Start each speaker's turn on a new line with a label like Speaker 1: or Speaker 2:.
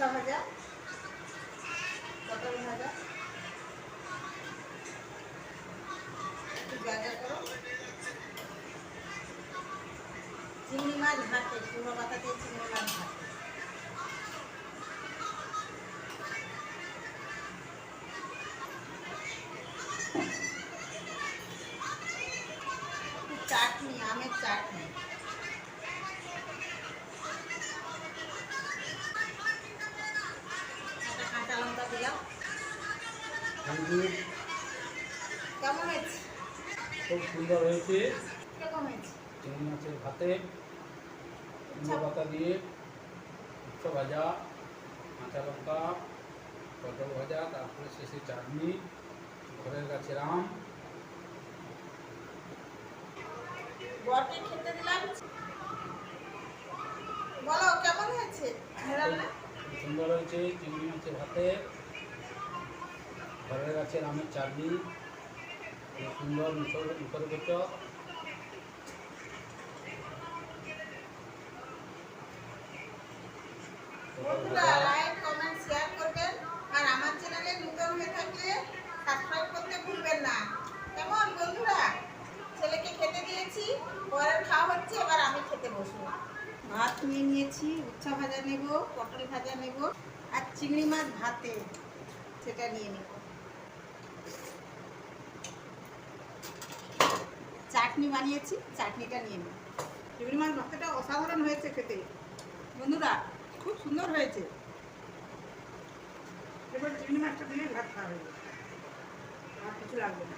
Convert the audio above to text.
Speaker 1: উচ্ছা ভাজা পটল ভাজা একটু গাজা করো চিংড়ি মাছ ভাতে পুরো পাতা দিয়ে চিংড়ি মাছ ভাতে একটু চাটনি আমের চাটনি কেমন হয়েছে?
Speaker 2: খুব সুন্দর হয়েছে। চিংড়ি মাছের ভাতে কুমড়ো পাতা দিয়ে উচ্চ ভাজা কাঁচা লঙ্কা পটল ভাজা তারপরে শেষে চাটনি ঘরের গাছের আম
Speaker 1: বরকে খেতে দিলাম। বলো কেমন হয়েছে?
Speaker 2: সুন্দর হয়েছে চিংড়ি মাছের ভাতে। গাছের আমের চাটনি সুন্দর মুখর
Speaker 1: কেমন বন্ধুরা? ছেলেকে খেতে দিয়েছি পরের খাওয়া হচ্ছে আমি খেতে বসবো। ভাত নিয়ে নিয়েছি, উচ্ছা ভাজা নেব, পটল ভাজা নেব, আর চিংড়ি মাছ ভাতে, সেটা নিয়ে নেব। চাটনি বানিয়েছি, চাটনিটা নিয়ে নিই। চিংড়ি মাছ ভাতটা অসাধারণ হয়েছে খেতে। বন্ধুরা, খুব সুন্দর হয়েছে। এবার চিংড়ি মাছটা দিলে ভাত খাওয়া হয়ে আর কিছু লাগবে না।